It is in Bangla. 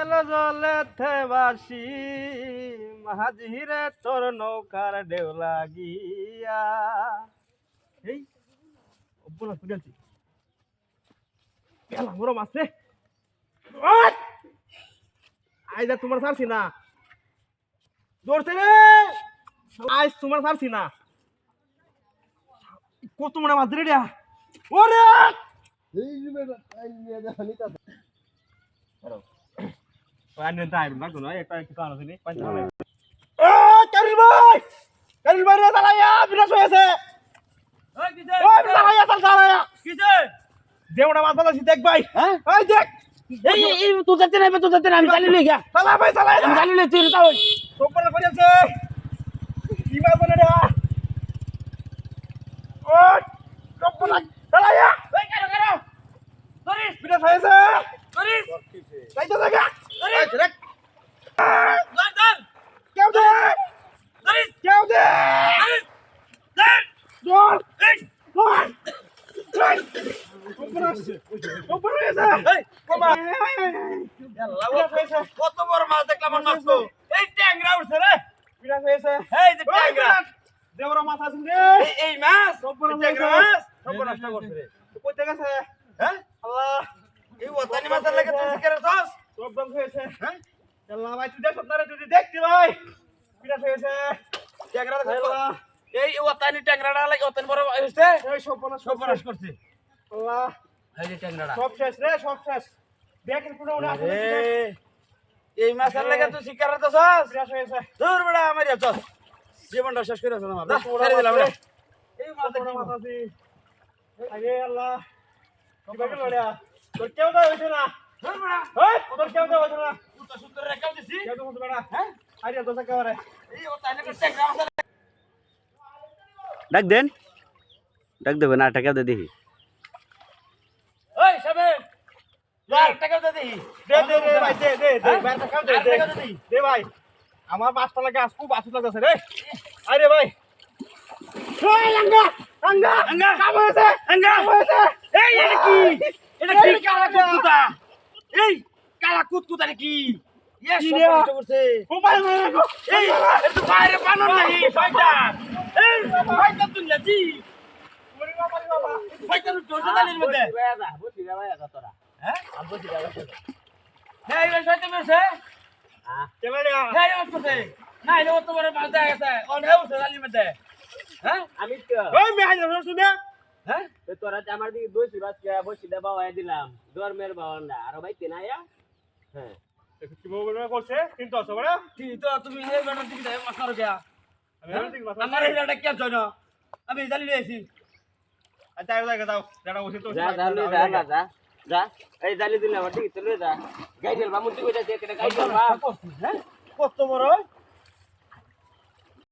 গেল জলে বাসি মাহাজিরে তোর নৌকার ঢেউ লাগিয়া। এই অব্বুলা শুনেছি গেলাম বড় মাছ রে! আইদা তোমার ছাড়ছি না। ধরছে রে! আজ তোমার ছাড়ছি না। কত মনে মাছ রে রিয়া ওরে পানি তাই না ভাই কারিল ভাই রে চালাইয়া বিনাশ হয়েছে ওই চাল মাছ বাজাছি দেখ ভাই হ্যাঁ? ওই দেখ তুই তুই আমি চালিয়ে লই গা চালা ভাই চালাই আমি চালিয়ে লই তুই তাও কি মাছ বলে রে ও কপলা চালাইয়া ওই কেন কেন ধরিস বিনাশ হয়েছে যাইতে দেখা ধরিস দেখ কত বড় মাছ দেখলাম আমার মাছ তো। এই ট্যাংরা উঠছে রে। বিনাশ হয়েছে এই যে ট্যাংরা। দেওড়া মাছ আছে রে। এই মাছ ট্যাংরা হয়েছে। মাছ। করছে রে। গেছে। হ্যাঁ? আল্লাহ। এই ওতানি মাছের লাগে তুই সব ধ্বংস হয়েছে হ্যাঁ? ভাই তুই দেখ আপনারা যদি দেখতে ভাই। বিনাশ হয়েছে ট্যাংরা দেখো আল্লাহ এই ওতানি ট্যাংরাটা লাগে ওতানি বড় হইছে এই সর্বনাশ সর্বনাশ করছে। আল্লাহ। এই যে ট্যাংরাটা। সব শেষ রে সব শেষ। দেখেন কোনো উনি আসলে এই মাছের লাগে তুই শিকারে তো ছস বিনাশ হয়েছে দূর বড় আমার চল। জীবনটা শেষ করে দিলাম আমরা। ছেড়ে দিলাম রে। এই আরে আল্লাহ। কেউ হয়েছে না। কেউ দেওয়া না উত্তর সুত্তর রেখাও দিছি কেউ তো বলতে হ্যাঁ আরে তো একেবারে এই ওতানি ট্যাংরা মাছের ডাক দেন। ডাক দেবেন না টাকা দিয়ে দেখি। ওই সাবেক টাকা দে দে দে দে ভাই দে দে দে টাকা দে দে দে ভাই আমার পাঁচটা লাগে আজ খুব আসুদ লাগতেছে রে আরে ভাই এই এটা কি? এটা কি? এই কালা কুতকুতা রে? কি ইয়ে কি বাবা বাবা। মধ্যে। হ্যাঁ? হ্যাঁ আমি হ্যাঁ তোরা আমার দিকে বসি বাচ্চা বসি দে বাবা দিলাম। ধর্মের বাবান্ডা আর ভাই কেনা হ্যাঁ। কি বলব করছে? কিন্তু আছে বড়? ঠিক তো তুমি এই দিকে যাই মাছ মারো গিয়া আমি আমার এই বেটা কেন জন্য? আমি জানি লইছি আচ্ছা আয় যাও দাও যারা উচিত তো যা যা যা না যা যা। এই জালি দিলাম ঠিক চলে যা। গাইডেল বামুন তুই কইতা কেটে গাইডেল বা কত বড়